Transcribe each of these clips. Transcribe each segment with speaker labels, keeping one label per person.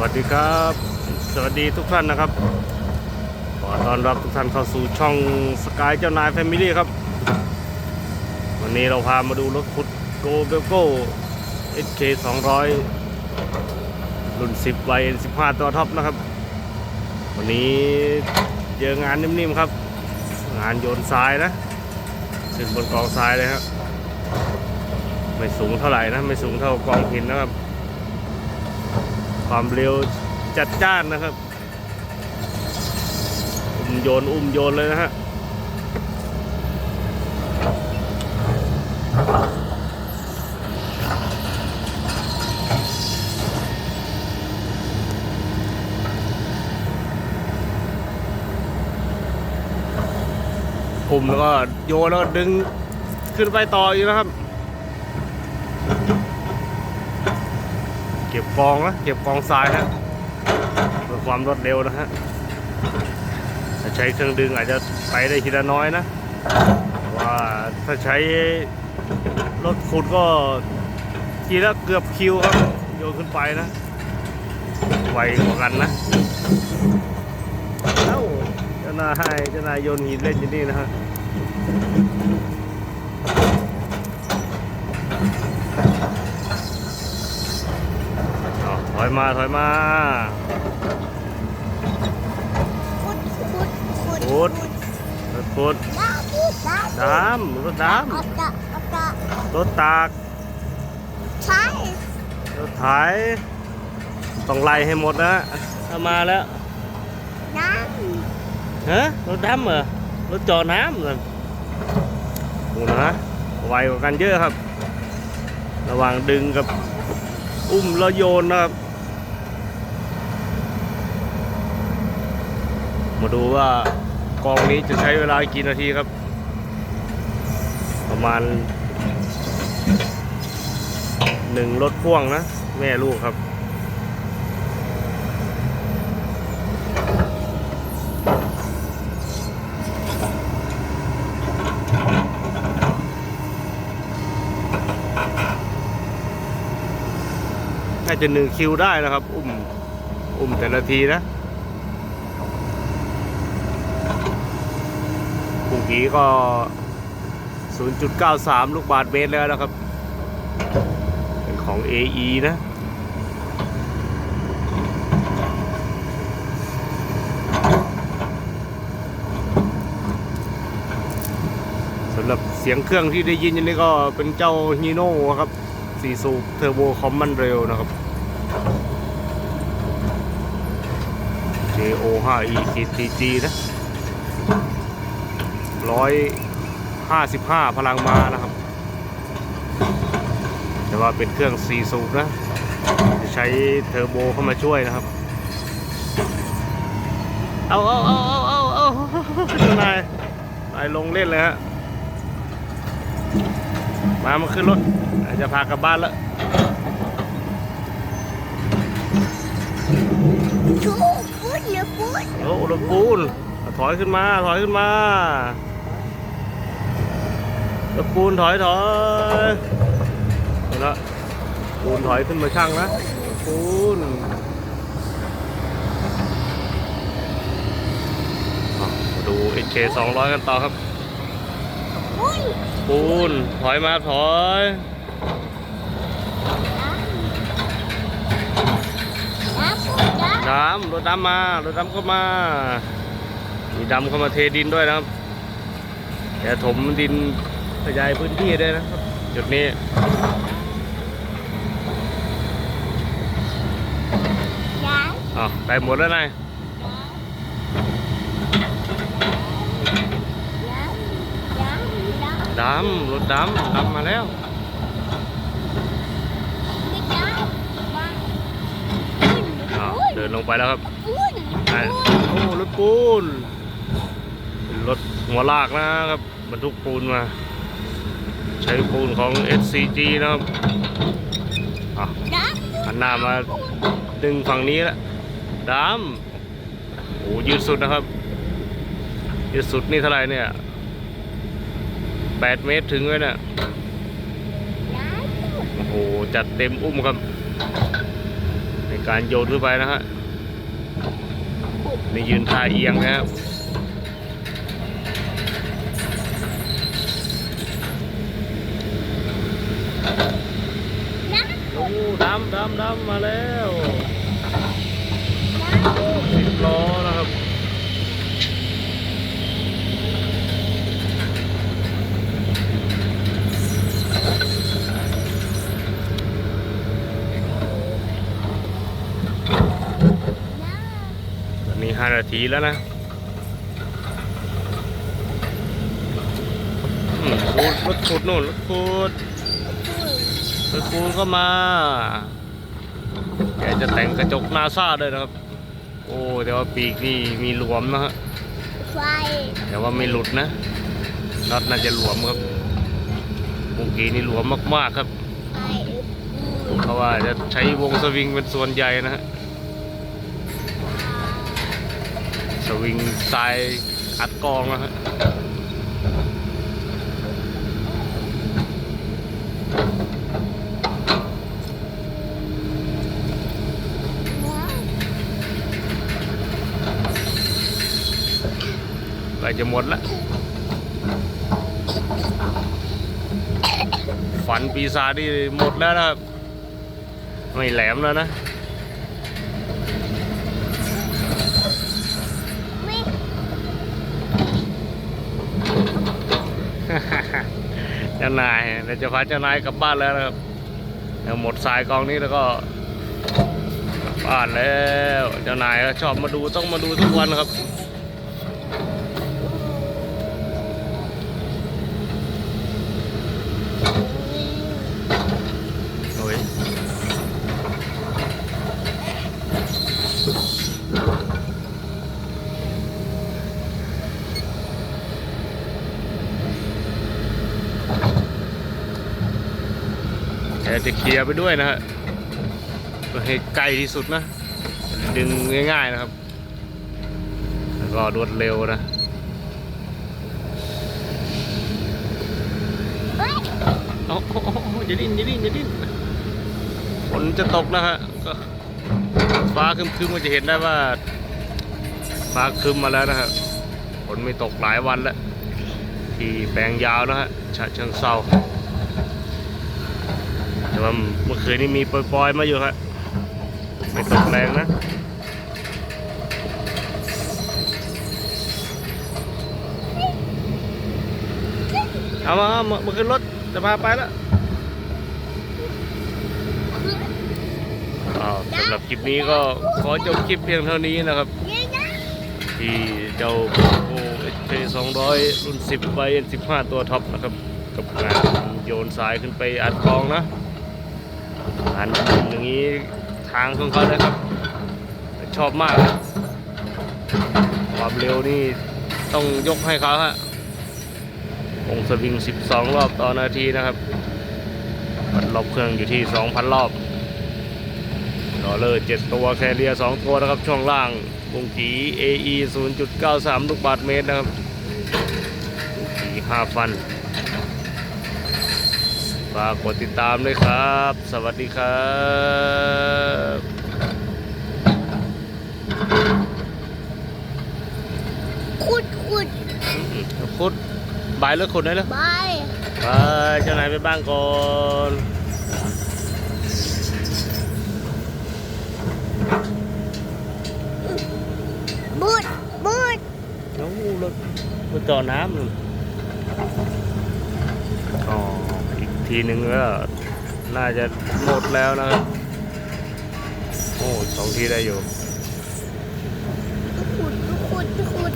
Speaker 1: วัสดีครับ สวัสดีทุกท่านนะครับ ขอต้อนรับทุกท่านเข้าสู่ช่องสกายเจ้านายแฟมิลี่ครับ วันนี้เราพามาดูรถขุดโกเบลโก้ SK 200 รุ่น 10วัย15 ตัวท็อปนะครับ วันนี้เจองานนิ่มๆครับ งานโยนทรายนะขึ้นบนกองทรายเลยครับ ไม่สูงเท่าไหร่นะ ไม่สูงเท่ากองหินนะครับ ความเร็วจัดจ้านนะครับ อุ้มโยน อุ้มโยนเลยนะฮะอุ้มแล้วก็โยนแล้วก็ดึงขึ้นไปต่ออีกนะครับ เก็บกองนะเก็บกองทรายฮะเพื่อความรวดเร็วนะฮะถ้าใช้เครื่องดึงอาจจะไปได้ทีละน้อยนะว่าถ้าใช้รถขุดก็ทีละเกือบคิวครับโยนขึ้นไปนะไวกว่ากันนะเอ้าเจ้านายเจ้านายโยนหินเล่นอยู่นี่นะฮะ อาถอยมาถอยมา
Speaker 2: ขุดขุดขุด
Speaker 1: ขุดรถขุด
Speaker 2: น้ำขุดน้
Speaker 1: ดำรถดำ
Speaker 2: เอาตะเอาตะำ
Speaker 1: รถตาก
Speaker 2: ใช้
Speaker 1: รถไถต้องไล่ให้หมดนะถ้ามาแล้ว
Speaker 2: น้
Speaker 1: ฮะรถดำเหรอรถจอน้ำเลยโอ้นะไวกว่ากันเยอะครับ ระหว่างดึงกับอุ้มแล้วโยนนะครับ มาดูว่ากองนี้จะใช้เวลากี่นาทีครับ ประมาณหนึ่งรถพ่วงนะ แม่ลูกครับน่าจะหนึ่งคิวได้นะครับ อุ้ม อุ้มแต่ละทีนะ ปุ่งกีก็ 0.93 ลูกบาทเมตรแล้วนะครับ เป็นของ AE นะสำหรับเสียงเครื่องที่ได้ยินอยู่นี่ก็เป็นเจ้าฮีโน่ครับสี่สูบเทอร์โบคอมมันเร็วนะครับ JO5ECTG นะ ร้อยห้าสิบห้าพลังม้านะครับ แต่ว่าเป็นเครื่องสี่สูบนะ จะใช้เทอร์โบเข้ามาช่วยนะครับ เอาเอาเอาเอาเอาเอาเจ้านายนายลงเล่นเลยฮะ มามาขึ้นรถอาจจะพากลับบ้านแล้วำ
Speaker 2: ชูขุดหรือขุด
Speaker 1: โอ้รถปูนถอยขึ้นมา ถอยขึ้นมา รถปูนถอยถอยเอาละปูนถอยขึ้นมาช่างนะรถปูนอะมาดู HK 200 กันต่อครับ
Speaker 2: อุ้ย
Speaker 1: ปูนถอยมาถอย
Speaker 2: น้ำขุดน้
Speaker 1: ดำรถดำมารถดำเข้ามา มีดำเข้ามาเทดินด้วยนะครับแกถมดิน ขยายพื้นที่ด้วยนะครับ จุดนี้ำ
Speaker 2: น้ำ
Speaker 1: อ้าวได้หมดแล้วนาย
Speaker 2: น้ำน้ำน้ำ
Speaker 1: ดำรถดำดำมาแล้ว
Speaker 2: ไม่น้ำมาขุด
Speaker 1: อ้าว
Speaker 2: ขุด
Speaker 1: เดินลงไปแล้วครับ
Speaker 2: ขุด
Speaker 1: อะโอ้รถปูนเป็นรถหัวลากนะครับบรรทุกปูนมา ใช้ปูนของ SCG นะครับอะหันหน้ามาดึงฝั่งนี้แล้วดำโอ้ยืดสุดนะครับ ยืดสุดนี่เท่าไหร่เนี่ยแปดเมตรถึงเลยเนี่ยโอ้โห จัดเต็มอุ้มครับ ในการโยนขึ้นไปนะฮะ นี่ยืนท่าเอียงนะครับ
Speaker 2: นะ
Speaker 1: โอ้ ดำดำดำมาแล้วสิบล้อนะครับตอนนี้ห้านาทีแล้วนะรถรถขุดนู่นรถขุด รถขุดก็มาแกจะแต่งกระจกนาซาด้วยนะครับ โอ้แต่ว่าปีกนี่มีหลวมนะฮะ
Speaker 2: ไฟ
Speaker 1: แต่ว่าไม่หลุดนะน็อตน่าจะหลวมครับเมื่อกี้นี่หลวมมากๆครับ
Speaker 2: ไฟ
Speaker 1: เพราะว่าจะใช้วงสวิงเป็นส่วนใหญ่นะฮะสวิงทรายอัดกองนะฮะ ใก ล้จะหมดละฝันปีศาจนี่หมดแล้วนะครับ ไม่แหลมแล้วนะ
Speaker 2: ไม่
Speaker 1: เจ้านายเราจะพาเจ้านายกลับบ้านแล้วนะครับเดี๋ยวหมดสายกองนี้แล้วก็กลับบ้านแล้ว เจ้านายก็ชอบมาดูต้องมาดูทุกวันครับ โอ้ย แกจะเคลียร์ไปด้วยนะฮะให้ใกล้ที่สุดนะ ดึงง่ายๆนะครับก็รวดเร็วนะโอ้โหอย่าดิ้นอย่าดิ้นอย่าดิ้นฝนจะตกนะฮะก็ฟ้าครึมๆก็จะเห็นได้ว่า ฟ้าคึมมาแล้วนะฮะฝนไม่ตกหลายวันแล้ว ที่แปลงยาวนะฮะฉะเชิงเซา ว่าเมื่อคืนนี้มีปล่อยๆมาอยู่ฮะไม่ตกแรงนะเอามามามาขึ้นรถจะพาไปแล้วสำหรับคลิปนี้ก็ขอจบคลิปเพียงเท่านี้นะครับ ที่เจ้าโอเอชเคสองร้อยรุ่นสิบใบสิบห้าตัวท็อปนะครับ กับการโยนสายขึ้นไปอัดกองนะ อันอย่างนี้ทางของเขาเลยครับ ชอบมาก ความเร็วนี่ต้องยกให้เขาฮะวงสวิง 12 รอบต่อนาทีนะครับวัดรอบเครื่องอยู่ที่ 2,000 รอบดอลเลอร์7ตัวแคเรีย 2 ตัวนะครับ ช่วงล่างวงกี AE 0.93 ลูกบาทเมตรนะครับวงกี5ฟัน ฝากกดติดตามด้วยครับ สวัสดีครับ
Speaker 2: ขุดขุด
Speaker 1: คุดบายเลิกขุดได้แล้ว
Speaker 2: ไป
Speaker 1: ไปเจ้านายไปบ้างก่อน
Speaker 2: บูดบูด
Speaker 1: น้องรถรถจอดน้ำนู่นอ๋ออีก ทีหนึ่งก็น่าจะหมดแล้วนะครับโอ้สองทีได้อยู่
Speaker 2: ขุดขุดขุด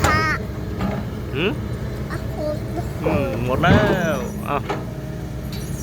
Speaker 2: ค่ะ
Speaker 1: หืม
Speaker 2: อะขุด
Speaker 1: อืมหมดแล้วอะ